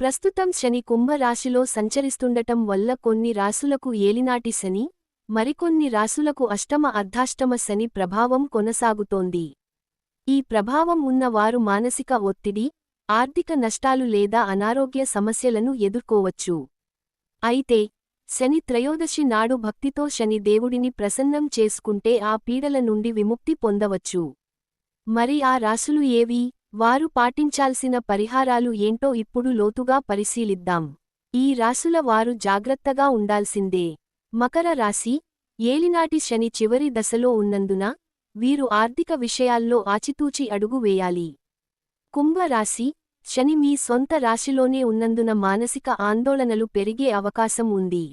ప్రస్తుతం శని కుంభరాశిలో సంచరిస్తుండటం వల్ల కొన్ని రాసులకు ఏలినాటి శని మరికొన్ని రాసులకు అష్టమ అర్ధాష్టమ శని ప్రభావం కొనసాగుతోంది. ఈ ప్రభావం ఉన్నవారు మానసిక ఒత్తిడి ఆర్థిక నష్టాలు లేదా అనారోగ్య సమస్యలను ఎదుర్కోవచ్చు. అయితే శని త్రయోదశి నాడు భక్తితో శని దేవుడిని ప్రసన్నం చేసుకుంటే ఆ పీడల నుండి విముక్తి పొందవచ్చు. మరి ఆ రాశులు ఏవి? వారు పాటించాల్సిన పరిహారాలు ఏంటో ఇప్పుడు లోతుగా పరిశీలిద్దాం. ఈ రాసుల వారు జాగ్రత్తగా ఉండాల్సిందే. మకర రాశి ఏలినాటి శని చివరి దశలో ఉన్నందున వీరు ఆర్థిక విషయాల్లో ఆచితూచి అడుగు వేయాలి. కుంభరాశి శని మీ సొంత రాశిలోనే ఉన్నందున మానసిక ఆందోళనలు పెరిగే అవకాశం ఉంది.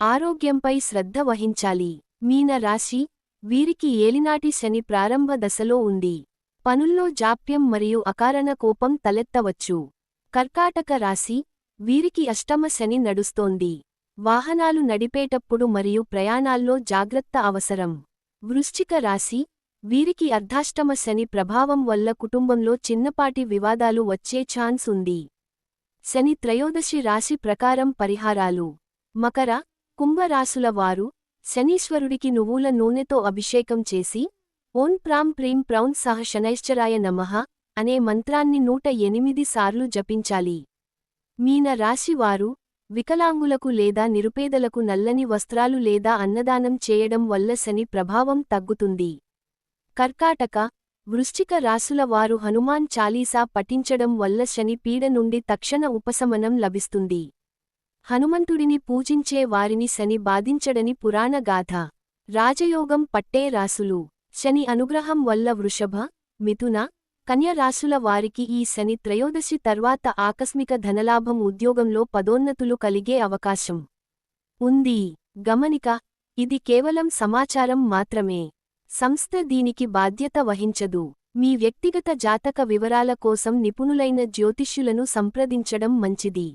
ఆరోగ్యంపై శ్రద్ధ వహించాలి. మీన రాశి వీరికి ఏలినాటి శని ప్రారంభ దశలో ఉంది. పనుల్లో జాప్యం మరియు అకారణ కోపం తలెత్తవచ్చు. కర్కాటక రాశి వీరికి అష్టమ శని నడుస్తోంది. వాహనాలు నడిపేటప్పుడు మరియు ప్రయాణాల్లో జాగ్రత్త అవసరం. వృశ్చిక రాశి వీరికి అర్ధాష్టమ శని ప్రభావం వల్ల కుటుంబంలో చిన్నపాటి వివాదాలు వచ్చే ఛాన్స్ ఉంది. శని త్రయోదశి రాశి ప్రకారం పరిహారాలు. మకర కుంభరాశుల వారు శనీశ్వరుడికి నువ్వుల నూనెతో అభిషేకం చేసి ఓం ప్రాం ప్రీం ప్రౌన్ సహ శనైశ్చరాయ నమః అనే మంత్రాన్ని నూట ఎనిమిది సార్లు జపించాలి. మీన రాశివారు వికలాంగులకు లేదా నిరుపేదలకు నల్లని వస్త్రాలు లేదా అన్నదానం చేయడం వల్ల శని ప్రభావం తగ్గుతుంది. కర్కాటక వృశ్చిక రాసుల వారు హనుమాన్ చాలీసా పఠించడం వల్ల శని పీడ నుండి తక్షణ ఉపశమనం లభిస్తుంది. హనుమంతుడిని పూజించే వారిని శని బాధించడని పురాణగాథ రాజయోగం పట్టే రాసులు శని అనుగ్రహం వల్ల వృషభ మిథున కన్యరాశుల వారికి ఈ శని త్రయోదశి తర్వాత ఆకస్మిక ధనలాభం ఉద్యోగంలో పదోన్నతులు కలిగే అవకాశం ఉంది. గమనిక ఇది కేవలం సమాచారం మాత్రమే. సంస్థ దీనికి బాధ్యత వహించదు. మీ వ్యక్తిగత జాతక వివరాల కోసం నిపుణులైన జ్యోతిష్యులను సంప్రదించడం మంచిది.